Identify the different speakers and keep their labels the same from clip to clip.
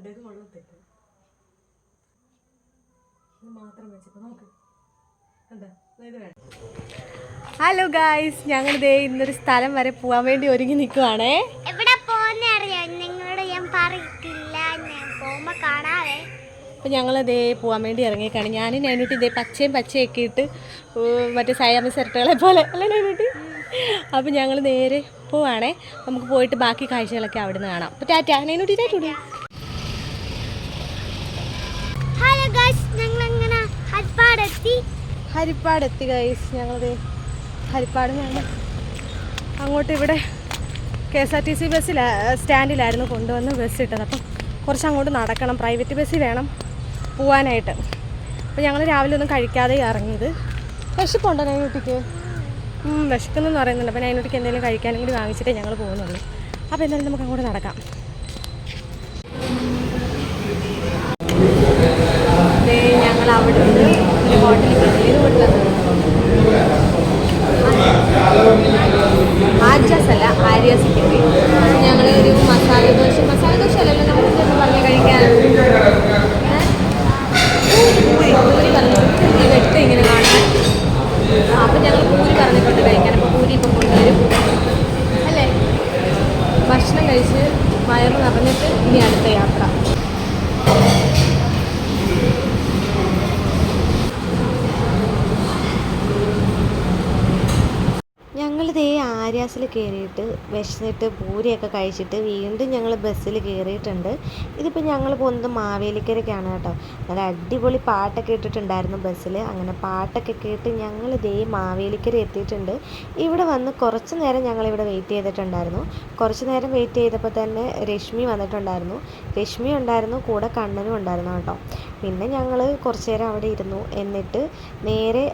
Speaker 1: കണ്ടു ഇത് കൊള്ളത്തില്ല ഇത് മാത്രം വെച്ചപ്പോ നോക്ക്. എന്താ ഇത് വേണം. ഹലോ ഗായ്സ് ഞങ്ങൾ ദേ ഇന്നൊരു സ്ഥലം വരെ പോവാൻ വേണ്ടി ഒരുങ്ങി നിൽക്കുവാണേ
Speaker 2: എവിടെ പോകുന്ന അറിയാം? നിങ്ങളോട് ഞാൻ പറയത്തില്ല ഞാൻ പോകുമ്പോ കാണാവേ.
Speaker 1: അപ്പോൾ ഞങ്ങൾ ദേ പോകാൻ വേണ്ടി ഇറങ്ങിയേക്കാണ്. ഞാൻ നൈനുട്ടി ഇതേ പച്ചയും പച്ചയൊക്കെ ഇട്ട് മറ്റേ സയാമ സെർട്ടുകളെ പോലെ. അല്ലേ നൈനുട്ടി? അപ്പോൾ ഞങ്ങൾ നേരെ പോവാണേ. നമുക്ക് പോയിട്ട് ബാക്കി കാഴ്ചകളൊക്കെ അവിടെ നിന്ന് കാണാം. അപ്പോൾ ടാറ്റ. നൈനുട്ടി ടാറ്റൂടി ഹരിപ്പാട് എത്തി ഗൈസ് ഞങ്ങളത് ഹരിപ്പാട് ഞങ്ങൾ അങ്ങോട്ട് ഇവിടെ K S R T C ബസ്സിൽ സ്റ്റാൻഡിലായിരുന്നു കൊണ്ടുവന്ന് ബസ് ഇട്ടത്. അപ്പം കുറച്ച് അങ്ങോട്ട് നടക്കണം. പ്രൈവറ്റ് ബസ്സിൽ വേണം പോവാനായിട്ട്. അപ്പോൾ ഞങ്ങൾ രാവിലെ ഒന്നും കഴിക്കാതെ ഇറങ്ങിയത്. വിശപ്പുണ്ടോ നൈനുട്ടിക്ക്? വിശക്കുന്നെന്ന് പറയുന്നുണ്ട്. അപ്പോൾ നൈനുട്ടിക്ക് എന്തെങ്കിലും കഴിക്കാനും കൂടി വാങ്ങിച്ചിട്ടേ ഞങ്ങൾ പോകുന്നുള്ളൂ. അപ്പോൾ എന്തായാലും നമുക്ക് അങ്ങോട്ട് നടക്കാം ദേ ഞങ്ങൾ അവിടെ നിന്ന് ഒരു ഹോട്ടലിൽ കയറി ഹോട്ടലാണ് ആര്യാസ് അല്ല ആര്യാസ് കയറി ഞങ്ങൾ ഒരു മസാല ദോശ മസാല ദോശ അല്ലല്ലോ നമ്മൾ ഇതൊന്നും പറഞ്ഞ് കഴിക്കാൻ ഏ? പൂരി പൂരി പറഞ്ഞു പൂരി വെട്ട് ഇങ്ങനെ കാണാൻ അപ്പം ഞങ്ങൾ പൂരി പറഞ്ഞിട്ടുണ്ട് കഴിക്കാൻ അപ്പോൾ പൂരി ഇപ്പം കൊണ്ടുവരും അല്ലേ ഭക്ഷണം കഴിച്ച് വയറ് നിറഞ്ഞിട്ട് ഇനി അടുത്ത യാത്ര
Speaker 3: ഞങ്ങൾ ദേ ആര്യാസിൽ കയറിയിട്ട് വിശന്നിട്ട് പൂരിയൊക്കെ കഴിച്ചിട്ട് വീണ്ടും ഞങ്ങൾ ബസ്സിൽ കയറിയിട്ടുണ്ട്. ഇതിപ്പോൾ ഞങ്ങൾ പോകുന്നത് മാവേലിക്കരയ്ക്കാണ് കേട്ടോ. നല്ല അടിപൊളി പാട്ടൊക്കെ ഇട്ടിട്ടുണ്ടായിരുന്നു ബസ്സിൽ അങ്ങനെ പാട്ടൊക്കെ കേട്ട് ഞങ്ങൾ ദേ മാവേലിക്കര എത്തിയിട്ടുണ്ട്. ഇവിടെ വന്ന് കുറച്ച് നേരം ഞങ്ങൾ ഇവിടെ വെയിറ്റ് ചെയ്തിട്ടുണ്ടായിരുന്നു. കുറച്ച് നേരം വെയിറ്റ് ചെയ്തപ്പോൾ തന്നെ രശ്മി വന്നിട്ടുണ്ടായിരുന്നു. രശ്മി ഉണ്ടായിരുന്നു കൂടെ കണ്ണനും ഉണ്ടായിരുന്നു കേട്ടോ. പിന്നെ ഞങ്ങൾ കുറച്ച് നേരം അവിടെ ഇരുന്നു. എന്നിട്ട് നേരെ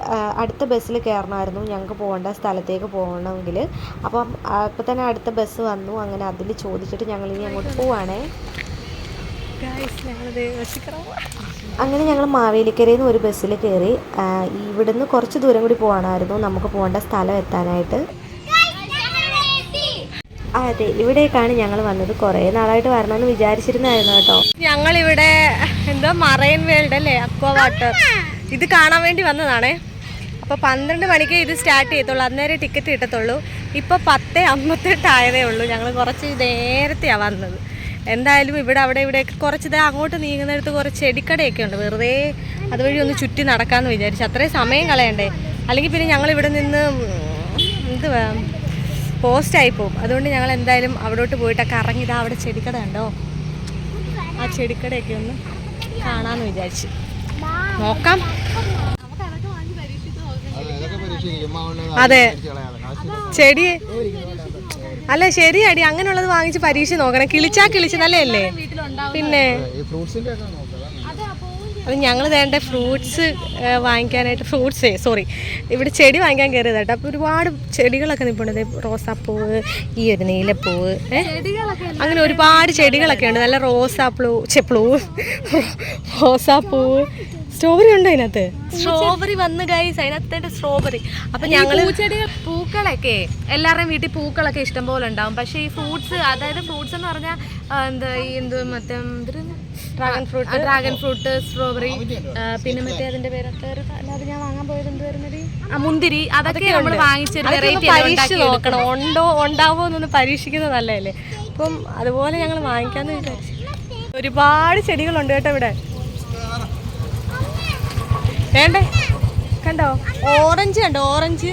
Speaker 3: അടുത്ത ബസ്സിൽ കയറണമായിരുന്നു. ഞങ്ങൾക്ക് പോകേണ്ട സ്ഥലത്തേക്ക് പോകണമെങ്കിൽ അപ്പം അപ്പോൾ തന്നെ അടുത്ത ബസ് വന്നു. അങ്ങനെ അതിൽ ചോദിച്ചിട്ട് ഞങ്ങൾ ഇനി അങ്ങോട്ട് പോവാണേ. അങ്ങനെ ഞങ്ങൾ മാവേലിക്കരയിൽ നിന്ന് ഒരു ബസ്സിൽ കയറി ഇവിടുന്ന് കുറച്ച് ദൂരം കൂടി പോകണമായിരുന്നു. നമുക്ക് പോകേണ്ട സ്ഥലം എത്താനായിട്ട്. അതെ ഇവിടേക്കാണ് ഞങ്ങൾ വന്നത്. കുറേ നാളായിട്ട് വരണമെന്ന് വിചാരിച്ചിരുന്നായിരുന്നു കേട്ടോ.
Speaker 1: ഞങ്ങൾ ഇവിടെ എന്തോ മറൈൻ വേൾഡ് അല്ലേ? Aqua water. ഇത് കാണാൻ വേണ്ടി വന്നതാണേ. അപ്പോൾ പന്ത്രണ്ട് മണിക്ക് ഇത് സ്റ്റാർട്ട് ചെയ്യത്തുള്ളൂ. അന്നേരം ടിക്കറ്റ് കിട്ടത്തുള്ളൂ. ഇപ്പോൾ പത്ത് അമ്പത്തെട്ടായതേ ഉള്ളൂ. ഞങ്ങൾ കുറച്ച് നേരത്തെയാണ് വന്നത്. എന്തായാലും ഇവിടെ അവിടെ ഇവിടെയൊക്കെ കുറച്ച് ഇതേ അങ്ങോട്ട് നീങ്ങുന്നിടത്ത് കുറച്ച് ചെടിക്കടയൊക്കെ ഉണ്ട്. വെറുതെ അതുവഴി ഒന്ന് ചുറ്റി നടക്കാമെന്ന് വിചാരിച്ചു. അത്രയും സമയം കളയണ്ടേ? അല്ലെങ്കിൽ പിന്നെ ഞങ്ങൾ ഇവിടെ നിന്ന് എന്ത് പോസ്റ്റായി പോകും. അതുകൊണ്ട് ഞങ്ങൾ എന്തായാലും അവിടോട്ട് പോയിട്ടൊക്കെ ഇറങ്ങിതാ അവിടെ ചെടിക്കട ഉണ്ടോ? ആ ചെടിക്കടയൊക്കെ ഒന്ന് കാണാമെന്ന് വിചാരിച്ചു. നോക്കാം. അതെ. ചെടി അല്ല ശരിയടി. അങ്ങനെയുള്ളത് വാങ്ങിച്ച് പരീക്ഷ നോക്കണം. കിളിച്ചാ കിളിച്ച് നല്ലതല്ലേ? പിന്നെ അത് ഞങ്ങൾ വേണ്ട ഫ്രൂട്ട്സ് വാങ്ങിക്കാനായിട്ട് ഫ്രൂട്ട്സ് സോറി. ഇവിടെ ചെടി വാങ്ങിക്കാൻ കയറിയത് കേട്ടോ. അപ്പോൾ ഒരുപാട് ചെടികളൊക്കെ നിൽപ്പുണ്ട് ദേ റോസാപ്പൂവ് ഈ ഒരു നീലപ്പൂവ് ഏ? അങ്ങനെ ഒരുപാട് ചെടികളൊക്കെ ഉണ്ട്. നല്ല റോസാപ്പൂ ചെപ്പളൂ റോസാപ്പൂവ് സ്ട്രോബെറി ഉണ്ട് അതിനകത്ത്? സ്ട്രോബെറി വന്ന് ഗൈസ് അതിനകത്ത് സ്ട്രോബെറി അപ്പൊ ഞങ്ങൾ
Speaker 4: പൂച്ചെടികൾ പൂക്കളൊക്കെ എല്ലാവരുടെയും വീട്ടിൽ പൂക്കളൊക്കെ ഇഷ്ടം പോലെ ഉണ്ടാവും. പക്ഷേ ഈ ഫ്രൂട്ട്സ് അതായത് ഫ്രൂട്ട്സ് എന്ന് പറഞ്ഞാൽ എന്താ ഈ എന്ത് മറ്റേ
Speaker 1: dragon fruit
Speaker 4: dragon fruit strawberry പിന്നെ മറ്റേ അതിന്റെ പേരൊക്കെ അല്ലാതെ ഞാൻ വാങ്ങാൻ പോയത് എന്ത് വരുന്നത് ആ മുന്തിരി. അതൊക്കെ നമ്മൾ വാങ്ങിച്ചൊരു വെറൈറ്റി
Speaker 1: നോക്കണം. ഉണ്ടോ ഉണ്ടാവോ എന്നൊന്ന് പരീക്ഷിക്കുന്നത് നല്ലതല്ലേ? അപ്പം അതുപോലെ ഞങ്ങൾ വാങ്ങിക്കാന്ന് വിചാരിച്ചു. ഒരുപാട് ചെടികളുണ്ട് കേട്ടോ ഇവിടെ. വേണ്ടേ? കണ്ടോ? ഓറഞ്ച് കണ്ടോ? ഓറഞ്ച്.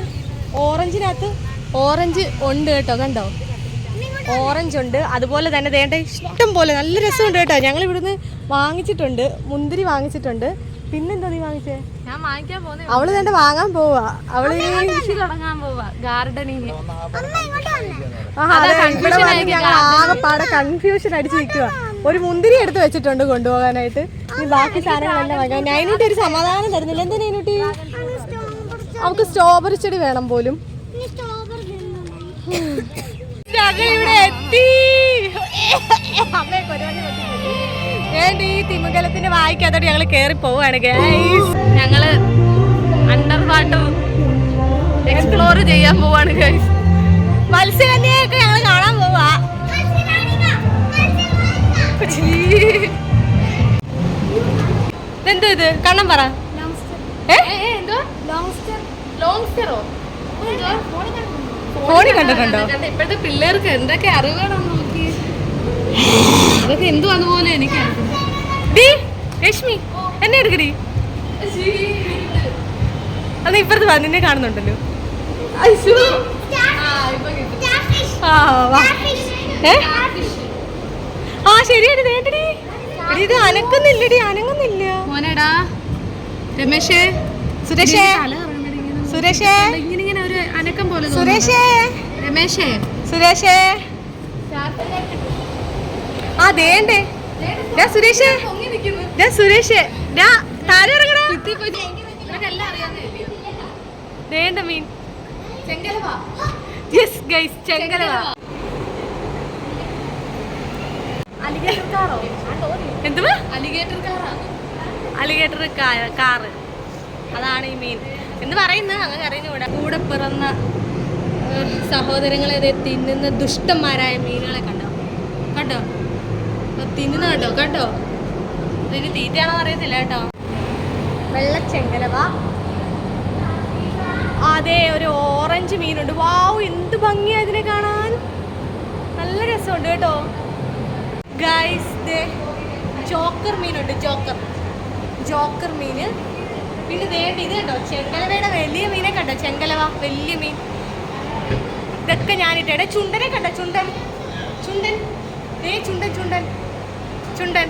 Speaker 1: ഓറഞ്ചിനകത്ത് ഓറഞ്ച് ഉണ്ട് കേട്ടോ കണ്ടോ? ഓറഞ്ച് ഉണ്ട്. അതുപോലെ തന്നെ വേണ്ട ഇഷ്ടം പോലെ നല്ല രസമുണ്ട് കേട്ടോ. ഞങ്ങൾ ഇവിടുന്ന് വാങ്ങിച്ചിട്ടുണ്ട്. മുന്തിരി വാങ്ങിച്ചിട്ടുണ്ട്. പിന്നെന്താ നീ വാങ്ങിച്ചേ?
Speaker 4: ഞാൻ വാങ്ങിക്കാൻ പോകുന്നത്
Speaker 1: അവൾ തന്നെ വാങ്ങാൻ പോവാ. അവൾ
Speaker 4: കൃഷി തുടങ്ങാൻ പോവാ ഗാർഡനിങ്
Speaker 1: ആകെപ്പാടെ കൺഫ്യൂഷൻ അടിച്ച് നിൽക്കുക ഒരു മുന്തിരി എടുത്ത് വെച്ചിട്ടുണ്ട് കൊണ്ടുപോകാനായിട്ട്. ഇനി ബാക്കി സാധനങ്ങളെല്ലാം വാങ്ങാം. നൈനൂട്ടി ഒരു സമാധാനം തരുന്നില്ല. എന്താ നൈനൂട്ടി അവക്ക് സ്ട്രോബെറി ചെടി വേണം പോലും. ഇവിടെ എത്തി. വേണ്ടി ഈ തിമിംഗലത്തിന്റെ വായിക്കാത്തോട് ഞങ്ങൾ കേറി പോവാണ് ഗൈസ്
Speaker 4: ഞങ്ങൾ അണ്ടർ വാട്ടർ എക്സ്പ്ലോർ ചെയ്യാൻ പോവാണ് ഗൈസ്
Speaker 1: മത്സ്യബന്ധിയൊക്കെ ഞങ്ങൾ കാണാൻ പോവാ ഇതെന്തോ ഇത്? കണ്ണം പറ. ഫോണിൽ കണ്ടിട്ടുണ്ടോ
Speaker 4: ഇപ്പോഴത്തെ പിള്ളേർക്ക് എന്തൊക്കെ അറിവുകളാണ് നോക്കി അതൊക്കെ എന്തു പോലെ എനിക്ക്
Speaker 1: രശ്മി എന്നെ എടുക്കടി. അത് ഇപ്പുറത്ത് വാ നിന്നെ കാണുന്നുണ്ടല്ലോ. ആ വാ. ഏ? ആ ശരിയാണ് വേണ്ടടി ഇത് അനക്കുന്നില്ലടി അനങ്ങുന്നില്ല.
Speaker 4: മോനടാ രമേശേ
Speaker 1: സുരേഷേ. സുരേഷേ.
Speaker 4: ഇങ്ങനെ ഇങ്ങനെ ഒരു അനക്കം പോലെ
Speaker 1: സുരേഷേ.
Speaker 4: രമേശേ.
Speaker 1: സുരേഷേ. ആ ദേണ്ടേ ഡാ സുരേഷേ. ഡാ സുരേഷേ. ഡാ താഴെ ഇറങ്ങടാ? ദേണ്ട മീൻ.
Speaker 4: ചെങ്കലവ.
Speaker 1: യെസ് ഗൈസ് ചെങ്കലവ
Speaker 4: അലിഗേറ്റർ കാറോ
Speaker 1: എന്തുവാ?
Speaker 4: അലിഗേറ്റർ കാറാ
Speaker 1: അലിഗേറ്റർ കാറ് അതാണ് ഈ മീൻ എന്ന് പറയുന്നത് അങ്ങനെ അറിഞ്ഞുകൂടാ. കൂടെ പിറന്ന സഹോദരങ്ങളെ തിന്നുന്ന ദുഷ്ടന്മാരായ മീനുകളെ കണ്ടോ? കണ്ടോ? തിന്നുന്ന കണ്ടോ? കണ്ടോ? ഇതിന് തീറ്റയാണോ അറിയത്തില്ല കേട്ടോ. വെള്ളച്ചെങ്കലവ. അതെ ഒരു ഓറഞ്ച് മീനുണ്ട്. വാവ് എന്ത് ഭംഗിയാ ഇതിനെ കാണാൻ. നല്ല രസമുണ്ട് കേട്ടോ. ഗൈസ് ദേ ജോക്കർ മീനുണ്ട് ജോക്കർ. ജോക്കർ മീൻ. പിന്നെ വേണ്ട ഇത് കണ്ടോ? ചെങ്കലവയുടെ വലിയ മീനെ കണ്ടോ? ചെങ്കലവ വലിയ മീൻ. ഇതൊക്കെ ഞാനിട്ടേ. ചുണ്ടനെ കണ്ടോ? ചുണ്ടൻ. ചുണ്ടൻ. ഏ ചുണ്ടൻ ചുണ്ടൻ. ചുണ്ടൻ.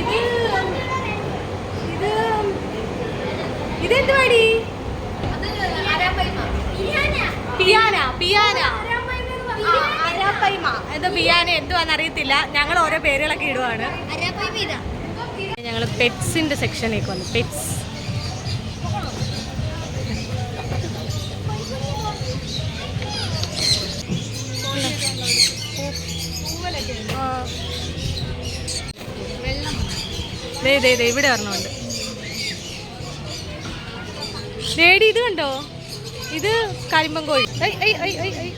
Speaker 1: ഇത് ഇത് ഇതെന്തുവാടി? പിയാന പിയാന. എന്തോ പിയാന എന്തുവാന്ന് അറിയത്തില്ല. ഞങ്ങൾ ഓരോ പേരുകളൊക്കെ ഇടുവാണ്. ഞങ്ങൾ പെറ്റ്സിന്റെ സെക്ഷനിലേക്ക് വന്നു. പെറ്റ്സ്. ഇവിടെ ഒരെണ്ണമുണ്ട്. ലേഡി ഇത് കണ്ടോ? ഇത് കരിമ്പൻ കോഴി ഐ ഐ ഐ ഐ ഐ.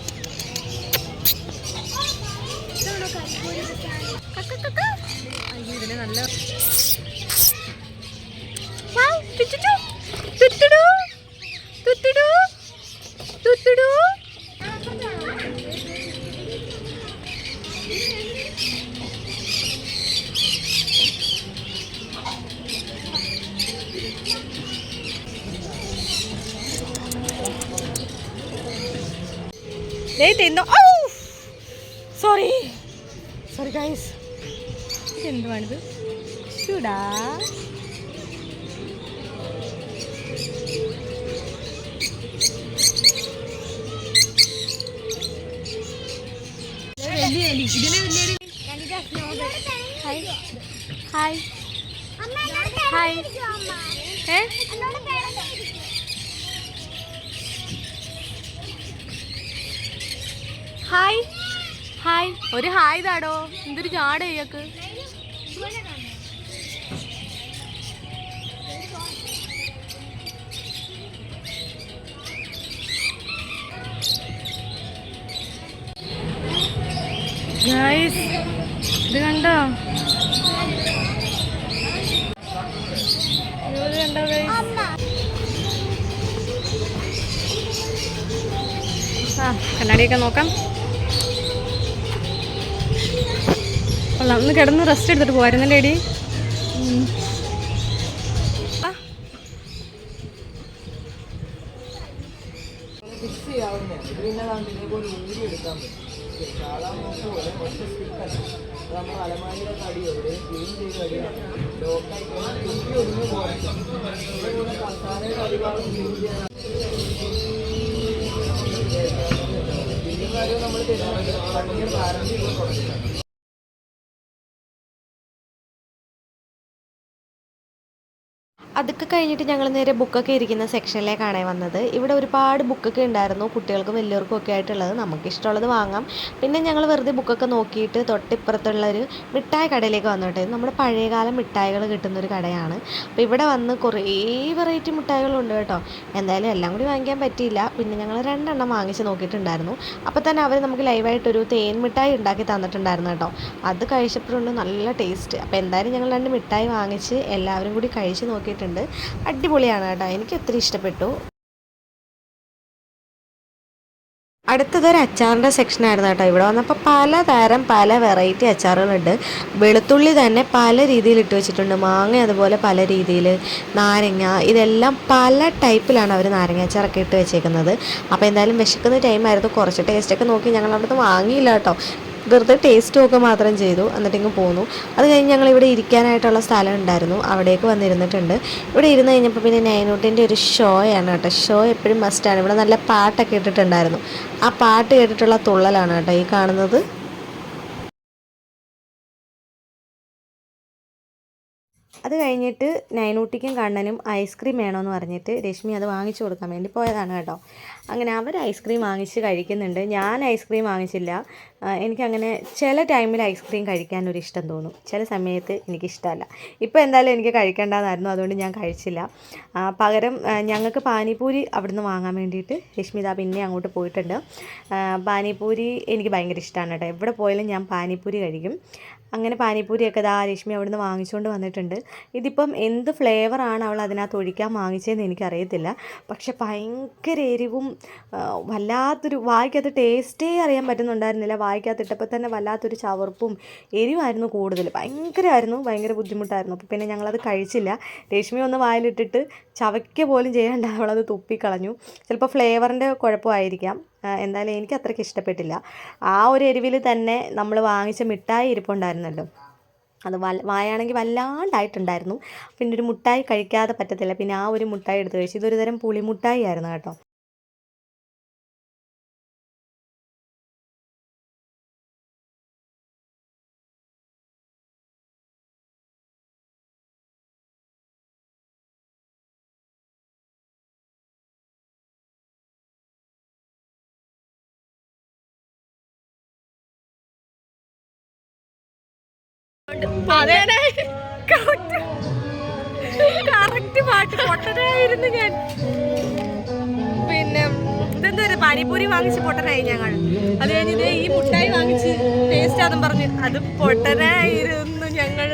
Speaker 1: ഗൈസ് എന്തുവാണിത്? ചൂടാ. ഹായ് ഹായ് ഹായ് ഏ ഹായ് ഹായ്. ഒരു ഹായ് താടോ. എന്തൊരു ചാട് ഇയാൾക്ക്. ഇത് കണ്ടോ? കണ്ടോ ആ കണ്ണാടിയൊക്കെ നോക്കാം. കൊള്ളാം. ഒന്ന് കിടന്ന് റെസ്റ്റ് എടുത്തിട്ട് പോകാമായിരുന്നു ലേഡി നമ്മൾ തരുന്നത് പണിയും വാറണ്ടി കൊടുക്കണം അതൊക്കെ കഴിഞ്ഞിട്ട് ഞങ്ങൾ നേരെ ബുക്കൊക്കെ ഇരിക്കുന്ന സെക്ഷനിലേക്കാണ് വന്നത്. ഇവിടെ ഒരുപാട് ബുക്കൊക്കെ ഉണ്ടായിരുന്നു. കുട്ടികൾക്കും വലിയവർക്കും ഒക്കെ ആയിട്ടുള്ളത്. നമുക്ക് ഇഷ്ടമുള്ളത് വാങ്ങാം. പിന്നെ ഞങ്ങൾ വെറുതെ ബുക്കൊക്കെ നോക്കിയിട്ട് തൊട്ടിപ്പുറത്തുള്ള ഒരു മിഠായി കടയിലേക്ക് വന്നു കേട്ടോ. നമ്മുടെ പഴയകാല മിഠായികൾ കിട്ടുന്ന ഒരു കടയാണ്. അപ്പോൾ ഇവിടെ വന്ന് കുറേ വെറൈറ്റി മിഠായികളുണ്ട് കേട്ടോ. എന്തായാലും എല്ലാം കൂടി വാങ്ങിക്കാൻ പറ്റിയില്ല. പിന്നെ ഞങ്ങൾ രണ്ടെണ്ണം വാങ്ങിച്ച് നോക്കിയിട്ടുണ്ടായിരുന്നു. അപ്പോൾ തന്നെ അവർ നമുക്ക് ലൈവായിട്ടൊരു തേൻ മിഠായി ഉണ്ടാക്കി തന്നിട്ടുണ്ടായിരുന്നു കേട്ടോ. അത് കഴിച്ചപ്പോഴുണ്ട് നല്ല ടേസ്റ്റ് അപ്പോൾ എന്തായാലും ഞങ്ങൾ രണ്ട് മിഠായി വാങ്ങിച്ച് എല്ലാവരും കൂടി കഴിച്ച് നോക്കിയിട്ടുണ്ട്. അടിപൊളിയാണ് കേട്ടോ. എനിക്ക് ഒത്തിരി ഇഷ്ടപ്പെട്ടു. അടുത്തത് ഒരു അച്ചാറിന്റെ സെക്ഷനായിരുന്നു കേട്ടോ. ഇവിടെ വന്നപ്പോൾ പലതരം പല വെറൈറ്റി അച്ചാറുകളുണ്ട്. വെളുത്തുള്ളി തന്നെ പല രീതിയിൽ ഇട്ട് വെച്ചിട്ടുണ്ട്. മാങ്ങ അതുപോലെ പല രീതിയിൽ. നാരങ്ങ. ഇതെല്ലാം പല ടൈപ്പിലാണ് അവർ നാരങ്ങ അച്ചാറൊക്കെ ഇട്ട് വെച്ചേക്കുന്നത്. അപ്പോൾ എന്തായാലും വിശക്കുന്ന ടൈമായിരുന്നു കുറച്ച് ടേസ്റ്റൊക്കെ നോക്കി ഞങ്ങൾ അവിടുന്ന് വാങ്ങിയില്ല കേട്ടോ. വെറുതെ ടേസ്റ്റ് ഒക്കെ മാത്രം ചെയ്തു എന്നിട്ട് എന്നിട്ടിങ്ങ് പോന്നു. അത് കഴിഞ്ഞ് ഞങ്ങൾ ഇവിടെ ഇരിക്കാനായിട്ടുള്ള സ്ഥലം ഉണ്ടായിരുന്നു. അവിടേക്ക് വന്നിരുന്നിട്ടുണ്ട്. ഇവിടെ ഇരുന്ന് കഴിഞ്ഞപ്പോൾ പിന്നെ നൈനൂട്ടിന്റെ ഒരു ഷോ ആണ് കേട്ടോ. ഷോ എപ്പോഴും മസ്റ്റാണ് ഇവിടെ നല്ല പാട്ടൊക്കെ ഇട്ടിട്ടുണ്ടായിരുന്നു. ആ പാട്ട് കേട്ടിട്ടുള്ള തുള്ളലാണ് കേട്ടോ ഈ കാണുന്നത്. അത് കഴിഞ്ഞിട്ട് നൈനൂട്ടിക്കും കണ്ണനും ഐസ്ക്രീം വേണമെന്ന് പറഞ്ഞിട്ട് രശ്മി അത് വാങ്ങിച്ചു കൊടുക്കാൻ വേണ്ടി പോയതാണ് കേട്ടോ. അങ്ങനെ അവർ ഐസ്ക്രീം വാങ്ങിച്ച് കഴിക്കുന്നുണ്ട്. ഞാൻ ഐസ്ക്രീം വാങ്ങിച്ചില്ല. എനിക്കങ്ങനെ ചില ടൈമിൽ ഐസ്ക്രീം കഴിക്കാൻ ഒരു ഇഷ്ടം തോന്നും. ചില സമയത്ത് എനിക്കിഷ്ടമല്ല. ഇപ്പോൾ എന്തായാലും എനിക്ക് കഴിക്കേണ്ടതായിരുന്നു. അതുകൊണ്ട് ഞാൻ കഴിച്ചില്ല. പകരം ഞങ്ങൾക്ക് പാനിപൂരി അവിടുന്ന് വാങ്ങാൻ വേണ്ടിയിട്ട് രശ്മിത പിന്നെ അങ്ങോട്ട് പോയിട്ടുണ്ട്. പാനിപൂരി എനിക്ക് ഭയങ്കര ഇഷ്ടമാണ് കേട്ടോ. എവിടെ പോയാലും ഞാൻ പാനിപൂരി കഴിക്കും. അങ്ങനെ പാനിപൂരിയൊക്കെ ദാ രശ്മി നിന്ന് വാങ്ങിച്ചുകൊണ്ട് വന്നിട്ടുണ്ട്. ഇതിപ്പം എന്ത് ഫ്ലേവറാണ് അവൾ അതിനകത്ത് ഒഴിക്കാൻ വാങ്ങിച്ചതെന്ന് എനിക്കറിയത്തില്ല. പക്ഷെ ഭയങ്കര എരിവും വല്ലാത്തൊരു വായിക്കകത്ത് ടേസ്റ്റേ അറിയാൻ പറ്റുന്നുണ്ടായിരുന്നില്ല. വായിക്കകത്ത് ഇട്ടപ്പോൾ തന്നെ വല്ലാത്തൊരു ചവർപ്പും എരിവായിരുന്നു കൂടുതൽ. ഭയങ്കരമായിരുന്നു ഭയങ്കര ബുദ്ധിമുട്ടായിരുന്നു. അപ്പോൾ പിന്നെ ഞങ്ങളത് കഴിച്ചില്ല. രശ്മി ഒന്ന് വായിലിട്ടിട്ട് ചവയ്ക്ക പോലും ചെയ്യാണ്ട്. അവളത് തുപ്പിക്കളഞ്ഞു. ചിലപ്പോൾ ഫ്ലേവറിന്റെ കുഴപ്പമായിരിക്കാം. എന്തായാലും എനിക്ക് അത്രയ്ക്ക് ഇഷ്ടപ്പെട്ടില്ല. ആ ഒരു എരിവിൽ തന്നെ നമ്മൾ വാങ്ങിച്ച മിഠായി ഇരിപ്പുണ്ടായിരുന്നല്ലോ. അത് വ വായാണെങ്കിൽ വല്ലാണ്ടായിട്ടുണ്ടായിരുന്നു. പിന്നെ ഒരു മുട്ടായി കഴിക്കാതെ പറ്റത്തില്ല. പിന്നെ ആ ഒരു മുട്ടായി എടുത്ത് കഴിച്ചു. ഇതൊരു തരം പുളിമുട്ടായി ആയിരുന്നു കേട്ടോ.
Speaker 2: അതേടെ കറക്റ്റ് പാട്ട്. പൊട്ടനായിരുന്നു ഞാൻ. പിന്നെ ഇതെന്താ പറയുക? പാനിപ്പൂരി വാങ്ങിച്ച് പൊട്ടനായി ഞങ്ങൾ. അത് കഴിഞ്ഞ് ഇതേ ഈ മുട്ടായി വാങ്ങിച്ച് ടേസ്റ്റ് ആണെന്ന് പറഞ്ഞ് അത് പൊട്ടനായിരുന്നു ഞങ്ങൾ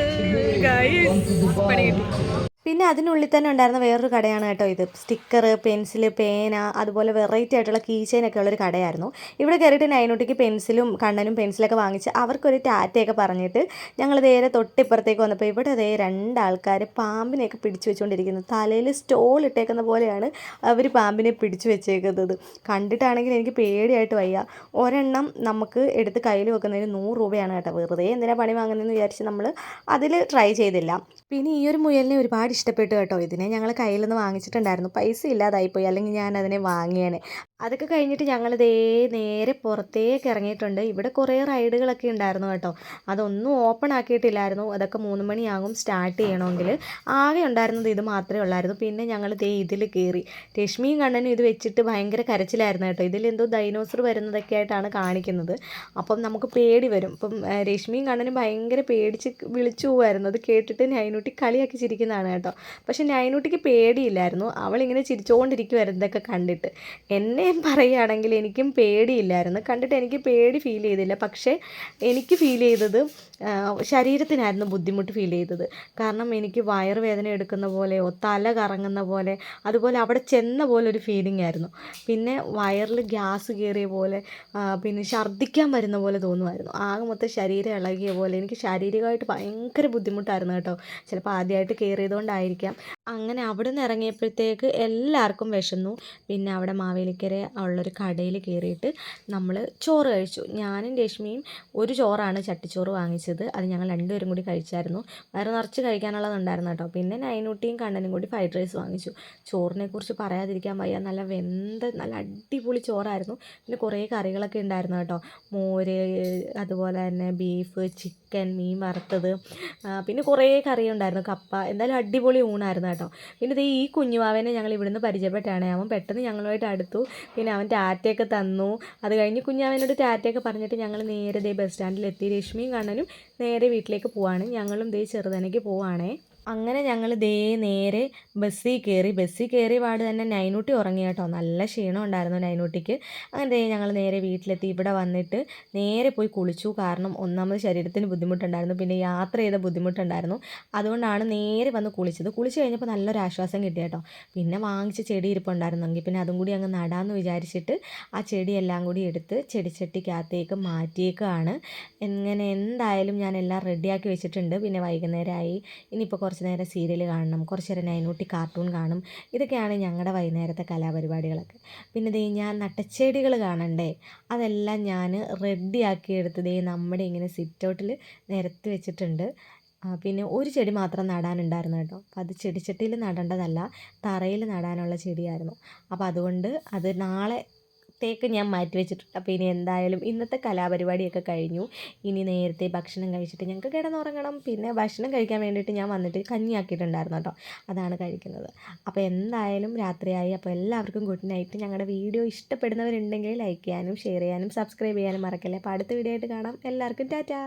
Speaker 2: പണി കിട്ടി.
Speaker 1: പിന്നെ അതിനുള്ളിൽ തന്നെ ഉണ്ടായിരുന്ന വേറൊരു കടയാണ് കേട്ടോ ഇത്. സ്റ്റിക്കർ പെൻസിൽ പേന അതുപോലെ വെറൈറ്റി ആയിട്ടുള്ള കീ ചെയിനൊക്കെ ഉള്ളൊരു കടയായിരുന്നു. ഇവിടെ കയറിയിട്ട് നൈനോട്ടിക്ക് പെൻസിലും കണ്ണനും പെൻസിലൊക്കെ വാങ്ങിച്ച് അവർക്കൊരു ടാറ്റയൊക്കെ പറഞ്ഞിട്ട് ഞങ്ങൾ നേരെ തൊട്ടിപ്പുറത്തേക്ക് വന്നപ്പോൾ ഇവിടെ അതേ രണ്ടാൾക്കാർ പാമ്പിനെയൊക്കെ പിടിച്ചു വെച്ചുകൊണ്ടിരിക്കുന്നത് തലയിൽ സ്റ്റോൾ ഇട്ടേക്കുന്ന പോലെയാണ് അവർ പാമ്പിനെ പിടിച്ചു വെച്ചേക്കുന്നത്. കണ്ടിട്ടാണെങ്കിൽ എനിക്ക് പേടിയായിട്ട് വയ്യ. ഒരെണ്ണം നമുക്ക് എടുത്ത് കയ്യിൽ വെക്കുന്നതിന് നൂറ് രൂപയാണ് കേട്ടോ. വെറുതെ എന്തിനാ പണി വാങ്ങുന്നതെന്ന് വിചാരിച്ച് നമ്മൾ അതിൽ ട്രൈ ചെയ്തില്ല. പിന്നെ ഈ ഒരു മുയലിനെ ഒരുപാട് ഇഷ്ടപ്പെട്ടു കേട്ടോ. ഇതിനെ ഞങ്ങൾ കയ്യിൽ നിന്ന് വാങ്ങിച്ചിട്ടുണ്ടായിരുന്നു. പൈസ ഇല്ലാതായിപ്പോയി. അല്ലെങ്കിൽ ഞാൻ അതിനെ വാങ്ങിയേനെ. അതൊക്കെ കഴിഞ്ഞിട്ട് ഞങ്ങൾ ദേ നേരെ പുറത്തേക്ക് ഇറങ്ങിയിട്ടുണ്ട്. ഇവിടെ കുറേ റൈഡുകളൊക്കെ ഉണ്ടായിരുന്നു കേട്ടോ. അതൊന്നും ഓപ്പൺ ആക്കിയിട്ടില്ലായിരുന്നു. അതൊക്കെ മൂന്ന് മണിയാകും സ്റ്റാർട്ട് ചെയ്യണമെങ്കിൽ. ആകെ ഉണ്ടായിരുന്നത് ഇത് മാത്രമേ ഉള്ളായിരുന്നു. പിന്നെ ഞങ്ങൾ ദേ ഇതിൽ കയറി. രശ്മിയും കണ്ണനും ഇത് വെച്ചിട്ട് ഭയങ്കര കരച്ചിലായിരുന്നു കേട്ടോ. ഇതിലെന്തോ ഡൈനോസർ വരുന്നതൊക്കെ ആയിട്ടാണ് കാണിക്കുന്നത്. അപ്പം നമുക്ക് പേടി വരും. ഇപ്പം രശ്മിയും കണ്ണനും ഭയങ്കര പേടിച്ച് വിളിച്ചു പോകുമായിരുന്നു അത് കേട്ടിട്ട് ഞാൻ നൈനൂട്ടി കളിയാക്കി ചിരിക്കുന്നതാണ് കേട്ടോ. പക്ഷെ നൈനൂട്ടിക്ക് പേടിയില്ലായിരുന്നു. അവളിങ്ങനെ ചിരിച്ചുകൊണ്ടിരിക്കുമായിരുന്നു ഇതൊക്കെ കണ്ടിട്ട്. എന്നെ പറയുകയാണെങ്കിൽ എനിക്കും പേടിയില്ലായിരുന്നു. കണ്ടിട്ട് എനിക്ക് പേടി ഫീൽ ചെയ്തില്ല. പക്ഷേ എനിക്ക് ഫീൽ ചെയ്തത് ശരീരത്തിനായിരുന്നു ബുദ്ധിമുട്ട് ഫീൽ ചെയ്തത്. കാരണം എനിക്ക് വയറുവേദന എടുക്കുന്ന പോലെയോ തല കറങ്ങുന്ന പോലെ അതുപോലെ അവിടെ ചെന്ന പോലെ ഒരു ഫീലിംഗ് ആയിരുന്നു. പിന്നെ വയറിൽ ഗ്യാസ് കയറിയ പോലെ പിന്നെ ഛർദ്ദിക്കാൻ വരുന്ന പോലെ തോന്നുമായിരുന്നു. ആകെ മൊത്തം ശരീരം ഇളകിയ പോലെ. എനിക്ക് ശാരീരികമായിട്ട് ഭയങ്കര ബുദ്ധിമുട്ടായിരുന്നു കേട്ടോ. ചിലപ്പോൾ ആദ്യമായിട്ട് കയറിയതുകൊണ്ടായിരിക്കാം അങ്ങനെ അവിടെ നിന്ന് ഇറങ്ങിയപ്പോഴത്തേക്ക് എല്ലാവർക്കും വിശന്നു. പിന്നെ അവിടെ മാവേലിക്കര ഉള്ളൊരു കടയിൽ കയറിയിട്ട് നമ്മൾ ചോറ് കഴിച്ചു. ഞാനും രശ്മിയും ഒരു ചോറാണ് ചട്ടിച്ചോറ് വാങ്ങിച്ചത്. അത് ഞങ്ങൾ രണ്ടുപേരും കൂടി കഴിച്ചായിരുന്നു. വയറ് നിറച്ച് കഴിക്കാനുള്ളതുണ്ടായിരുന്നു കേട്ടോ. പിന്നെ നൈനൂട്ടിയും കണ്ണനും കൂടി ഫ്രൈഡ് റൈസ് വാങ്ങിച്ചു. ചോറിനെക്കുറിച്ച് പറയാതിരിക്കാൻ വയ്യ. നല്ല വെന്ത നല്ല അടിപൊളി ചോറായിരുന്നു. പിന്നെ കുറേ കറികളൊക്കെ ഉണ്ടായിരുന്നു കേട്ടോ. മോര് അതുപോലെ തന്നെ ബീഫ് ചിക്കൻ ചിക്കൻ മീൻ വറുത്തത് പിന്നെ കുറേ കറി ഉണ്ടായിരുന്നു കപ്പ. എന്തായാലും അടിപൊളി ഊണായിരുന്നു കേട്ടോ. പിന്നെ ഇത് ഈ കുഞ്ഞുവാവനെ ഞങ്ങൾ ഇവിടുന്ന് പരിചയപ്പെട്ടാണ് അവൻ പെട്ടെന്ന് ഞങ്ങളുമായിട്ട് അടുത്തു. പിന്നെ അവൻ ടാറ്റയൊക്കെ തന്നു. അത് കഴിഞ്ഞ് കുഞ്ഞാവനോട് ടാറ്റയൊക്കെ പറഞ്ഞിട്ട് ഞങ്ങൾ നേരെ ദേ ബസ് സ്റ്റാൻഡിൽ എത്തി രശ്മിയും കണ്ണനും നേരെ വീട്ടിലേക്ക് പോവാണ്. ഞങ്ങളും ദേ ചെറുതനയ്ക്ക് പോവാണേ. അങ്ങനെ ഞങ്ങൾ ദേ നേരെ ബസ്സിൽ കയറി ബസ്സിൽ കയറി പാട് തന്നെ നൈനൂട്ടി ഉറങ്ങി കേട്ടോ. നല്ല ക്ഷീണം ഉണ്ടായിരുന്നു നൈനൂട്ടിക്ക്. അങ്ങനെ ദേ ഞങ്ങൾ നേരെ വീട്ടിലെത്തി. ഇവിടെ വന്നിട്ട് നേരെ പോയി കുളിച്ചു. കാരണം ഒന്നാമത് ശരീരത്തിന് ബുദ്ധിമുട്ടുണ്ടായിരുന്നു. പിന്നെ യാത്ര ചെയ്ത ബുദ്ധിമുട്ടുണ്ടായിരുന്നു. അതുകൊണ്ടാണ് നേരെ വന്ന് കുളിച്ചത്. കുളിച്ച് കഴിഞ്ഞപ്പോൾ നല്ലൊരു ആശ്വാസം കിട്ടി കേട്ടോ. പിന്നെ വാങ്ങിച്ച ചെടി ഇരിപ്പുണ്ടായിരുന്നെങ്കിൽ പിന്നെ അതും കൂടി അങ്ങ് നടാമെന്ന് വിചാരിച്ചിട്ട് ആ ചെടിയെല്ലാം കൂടി എടുത്ത് ചെടിച്ചട്ടിക്കകത്തേക്ക് മാറ്റിയേക്കാണ്. എങ്ങനെ എന്തായാലും ഞാൻ എല്ലാം റെഡിയാക്കി വെച്ചിട്ടുണ്ട്. പിന്നെ വൈകുന്നേരമായി ഇനിയിപ്പോൾ കുറച്ച് നേരം സീരിയൽ കാണണം കുറച്ച് നേരം നൈനൂട്ടി കാർട്ടൂൺ കാണും. ഇതൊക്കെയാണ് ഞങ്ങളുടെ വൈകുന്നേരത്തെ കലാപരിപാടികളൊക്കെ. പിന്നെ ദേ ഞാൻ നട്ടച്ചെടികൾ കാണണ്ടേ? അതെല്ലാം ഞാൻ റെഡിയാക്കി എടുത്ത് ദേ നമ്മുടെ ഇങ്ങനെ സിറ്റ് ഔട്ടിൽ നിരത്തി വെച്ചിട്ടുണ്ട്. പിന്നെ ഒരു ചെടി മാത്രം നടാനുണ്ടായിരുന്നു കേട്ടോ. അപ്പോൾ അത് ചെടിച്ചട്ടിയിൽ നടേണ്ടതല്ല തറയിൽ നടാനുള്ള ചെടിയായിരുന്നു. അപ്പോൾ അതുകൊണ്ട് അത് നാളെ ത്തേക്ക് ഞാൻ മാറ്റി വെച്ചിട്ടുണ്ട്. അപ്പോൾ ഇനി എന്തായാലും ഇന്നത്തെ കലാപരിപാടിയൊക്കെ കഴിഞ്ഞു. ഇനി നേരത്തെ ഭക്ഷണം കഴിച്ചിട്ട് ഞങ്ങൾക്ക് കിടന്നുറങ്ങണം. പിന്നെ ഭക്ഷണം കഴിക്കാൻ വേണ്ടിയിട്ട് ഞാൻ വന്നിട്ട് കഞ്ഞിയാക്കിയിട്ടുണ്ടായിരുന്നു കേട്ടോ. അതാണ് കഴിക്കുന്നത്. അപ്പോൾ എന്തായാലും രാത്രിയായി. അപ്പോൾ എല്ലാവർക്കും ഗുഡ് നൈറ്റ് ഞങ്ങളുടെ വീഡിയോ ഇഷ്ടപ്പെടുന്നവരുണ്ടെങ്കിൽ ലൈക്ക് ചെയ്യാനും ഷെയർ ചെയ്യാനും സബ്സ്ക്രൈബ് ചെയ്യാനും മറക്കല്ലേ. അപ്പോൾ അടുത്ത വീഡിയോ ആയിട്ട് കാണാം. എല്ലാവർക്കും ടാറ്റാ.